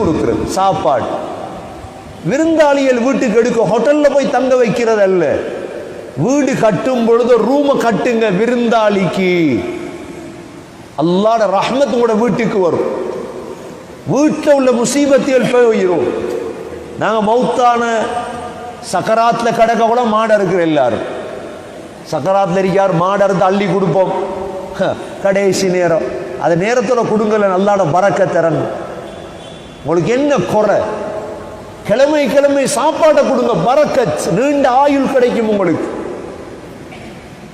கொடுக்கிறது. சாப்பாடு. விருந்தாளிகள் வீட்டுக்கு எடுக்க ஹோட்டல்ல போய் தங்க வைக்கிறது அல்ல. வீடு கட்டும் பொழுது ரூமை கட்டுங்க விருந்தாளிக்கு. அல்லாட ரஹ்மத் கூட வீட்டுக்கு வரும். வீட்டில் உள்ள முசீபத்தியல் போயிடும் நாங்கள் மௌத்தான சக்கராத்தில் கடக்க கூட மாடு இருக்கிற எல்லாரும். சக்கராத்தில் இருக்கார் மாடு அறுத்து அள்ளி கொடுப்போம். ஹ, கடைசி நேரம். அது நேரத்தில் கொடுங்கல நல்லாட பறக்க திறன் உங்களுக்கு என்ன குறை? கிழமை கிழமை சாப்பாட்டை கொடுங்க. பறக்கத் நீண்ட ஆயுள் கிடைக்கும் உங்களுக்கு.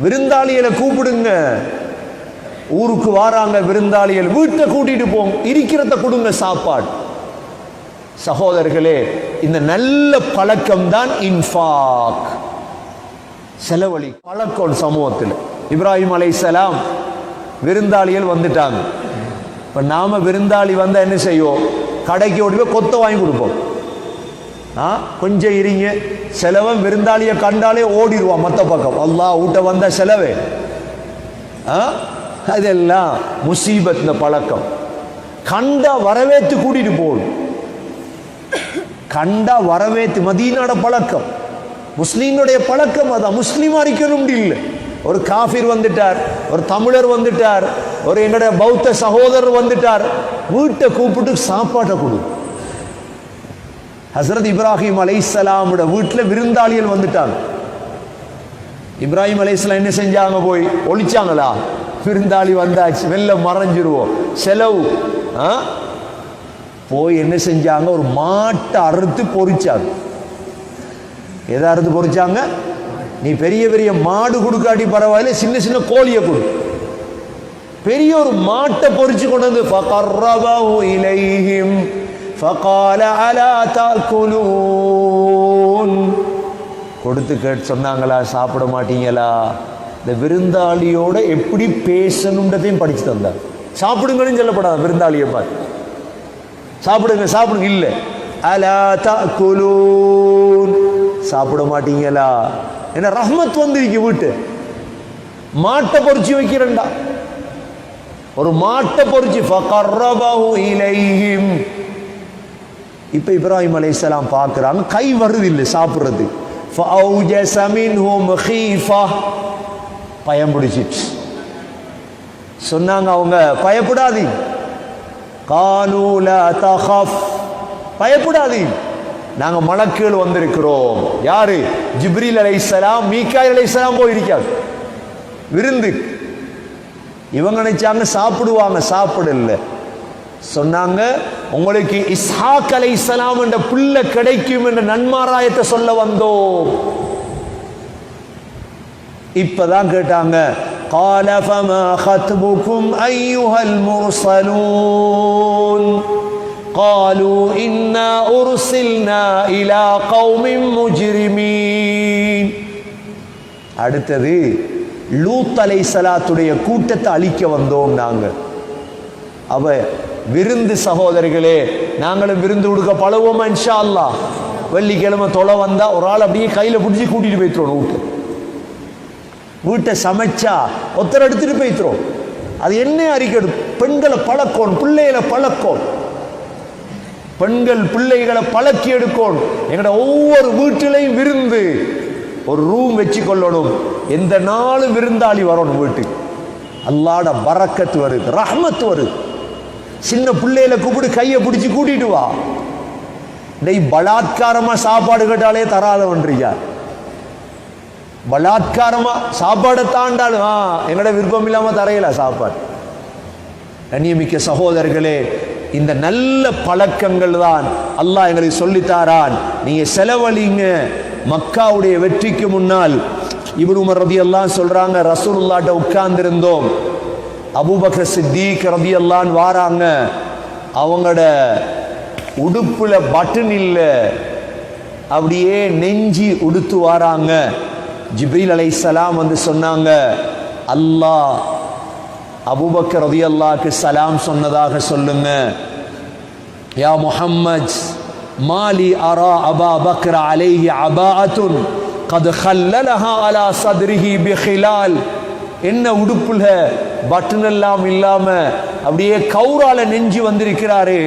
விருந்தாளிகளை கூப்பிடுங்க. ஊருக்கு வாராங்க விருந்தாளிகள். வீட்டை கூட்டிட்டு போங்க. இருக்கிறத கொடுங்க சாப்பாடு. சகோதரர்களே இந்த நல்ல பழக்கம் தான் இன்ஃபாக். செலவழி. பழக்கம் சமூகத்தில். இப்ராஹிம் அலைஹிஸ்ஸலாம் விருந்தாளிகள் வந்துட்டாங்க. இப்போ நாம விருந்தாளி வந்தா என்ன செய்வோம்? கடைக்கு ஓடி போய் கொத்த வாங்கி கொடுப்போம். ஆ? கொஞ்சம் இருங்க. செலவன் விருந்தாளியை கண்டாலே ஓடிடுவான் மற்ற பக்கம். அல்லா ஊட்ட வந்த செலவே. ஆ? அதெல்லாம் முசீபத் இந்த பழக்கம். கண்டா வரவேற்று கூட்டிட்டு போகணும் கண்டா வரவேற்று மதீனாட பழக்கம். முஸ்லீம்னுடைய பழக்கம் அதான். முஸ்லீமா இருக்கணும் இல்லை. ஒரு காஃபிர் வந்துட்டார் ஒரு தமிழர் வந்துட்டார் ஒரு எங்களுடைய பௌத்த சகோதரர் வந்துட்டார். வீட்டை கூப்பிட்டு சாப்பாட்டை கொடு. ஹசரத் இப்ராஹிம் அலைசலாமோட வீட்டில் விருந்தாளிகள் வந்துட்டாங்க. இப்ராஹிம் அலைசலாம் என்ன செஞ்சாங்க போய்? ஒழிச்சாங்களா? விருந்தாளி வந்தாச்சு. வெளில மறைஞ்சிருவோம். செலவு போய் என்ன செஞ்சாங்க? ஒரு மாட்டை அறுத்து பொறிச்சாங்க. எதை அறுத்து பொறிச்சாங்க? நீ பெரிய பெரிய மாடு கொடுக்காட்டி பரவாயில்ல சின்ன சின்ன கோழியை கொடு. பெரிய ஒரு மாட்டை பொறிச்சு கொண்டு வந்து ஃபகர்ரபஹு இலைஹிம் ஃபகால அலா தாக்குலூன் கொடுத்து கேட்டு சொன்னாங்களா சாப்பிட மாட்டீங்களா? இந்த விருந்தாளியோட எப்படி பேசணுன்றதையும் படித்து தந்தார் சாப்பிடுங்கன்னு சொல்லப்படாத விருந்தாளியை பார்த்து சாப்பிடுங்க சாப்பிடுங்க இல்லை. அலா தாக்குலூன் சாப்பிட மாட்டீங்களா? என்ன ரஹ்மத் வந்துருக்கு வீட்டு. மாட்டை பொறிச்சு வைக்கிறேன்டா. ஒரு மாட்டை பொறிச்சு ஃபகர்ரபஹு இலைஹிம். இப்ப இப்ராஹிம் அலைசலாம் பார்க்குறாங்க கை வருது இல்லை சாப்பிடுறது ஹீஃபா. பயம் பிடிச்சிட்டு சொன்னாங்க அவங்க பயப்படாதி. கானூல தஹப் பயப்படாதி. பயப்படாதீங்க நாங்க மலக்குகள் வந்திருக்கிறோம். யாரு? ஜிப்ரீல் அலைஹிஸ்ஸலாம் மீகாயில் அலைஹிஸ்ஸலாம் போயிருக்காது விருந்து. இவங்க நினைச்சாங்க சாப்பிடுவாங்க சாப்பிடல சொன்னாங்க உங்களுக்கு இஸ்ஹாக் அலைஹிஸ்ஸலாம் என்ற புள்ள கிடைக்கும் என்ற நன்மாராயத்தை சொல்ல வந்தோம் இப்பதான் கேட்டாங்க قال فما خطبكم أيها المرسلون قالوا إنا أرسلنا إلى قوم مجرمين அடுத்தது லூத் அலை சலாத்துடைய கூட்டத்தை அழிக்க வந்தோம் நாங்க. அவ விருந்து சகோதரிகளே நாங்களும் விருந்து கொடுக்க பழவோமா இன்ஷா அல்லா வெள்ளிக்கிழமை தொலை வந்தா ஒரு ஆள் அப்படியே கையில பிடிச்சி கூட்டிட்டு போய்த்துறோம் வீட்டு. வீட்டை சமைச்சா ஒருத்தர் எடுத்துட்டு போய்த்துறோம் அது என்ன அறிக்கை பெண்களை பழக்கணும் பிள்ளைகளை பழக்கணும் பெண்கள் பிள்ளைகளை பழக்கி எடுக்கணும் எங்களோட ஒவ்வொரு வீட்டிலையும் விருந்து. ஒரு ரூம் வச்சு கொள்ளணும் எந்த நாளும் விருந்தாளி வரணும் வீட்டுக்கு. அல்லாட பறக்கத்து வருது ரஹமத்து வருது சின்ன பிள்ளையில கூப்பிட்டு கையை பிடிச்சி கூட்டிட்டு வா. டெய் பலாத்காரமா சாப்பாடு கேட்டாலே தராதவன்றியா பலாத்காரமா சாப்பாடை தாண்டாலும் ஆ எங்கட விருப்பம் இல்லாம தரையில சாப்பாடு. கண்ணியமிக்க சகோதரர்களே இந்த நல்ல பழக்கங்கள் தான் அல்லாஹ் எங்களுக்கு சொல்லித்தாரான் நீங்க செலவழிங்க. மக்காவுடைய வெற்றிக்கு முன்னால் இவன் உமர் ரதியல்லாஹு சொல்றாங்க ரசூலுல்லாட்ட உட்கார்ந்திருந்தோம். அபூபக்கர் சித்திக் எல்லாம் வாராங்க. அவங்களோட உடுப்புல பட்டன் இல்லை. அப்படியே நெஞ்சி உடுத்து வாராங்க. ஜிப்ரீல் சலாம் வந்து சொன்னாங்க அல்லாஹ் ரதி அல்லாக்கு சலாம் சொன்னதாக சொல்லுங்க. யா முஹம்மத் மாலி அரா அபா பக்ர அலேஹி அபாஅத்துன் கது ஹல்லலஹா அலா சத்ரிஹி பிஹிலால். என்ன உடுப்புல பட்டன் எல்லாம் இல்லாம அப்படியே கௌரால நெஞ்சு வந்திருக்கிறாரு.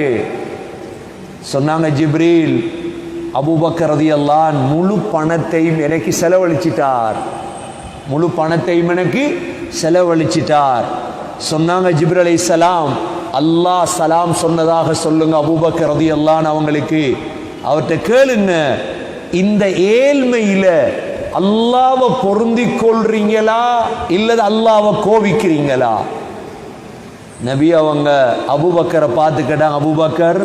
சொன்னாங்க ஜிப்ரீல் அபுபக்கரதி எல்லாம் முழு பணத்தையும் எனக்கு செலவழிச்சிட்டார். முழு பணத்தையும் எனக்கு செலவழிச்சிட்டார். சொன்னாங்க ஜிப்ரலை சலாம் அல்லாஹ் சலாம் சொன்னதாக சொல்லுங்க அபூபக்கர் அல்லான்னு அவங்களுக்கு. அவர்கிட்ட கேளுங்க. இந்த ஏழ்மையில அல்லாவை பொருந்தி கொள்றீங்களா இல்லது அல்லாவை கோவிக்கிறீங்களா நபி அவங்க அபூபக்கரை பார்த்துக்கிட்டாங்க அபுபக்கர்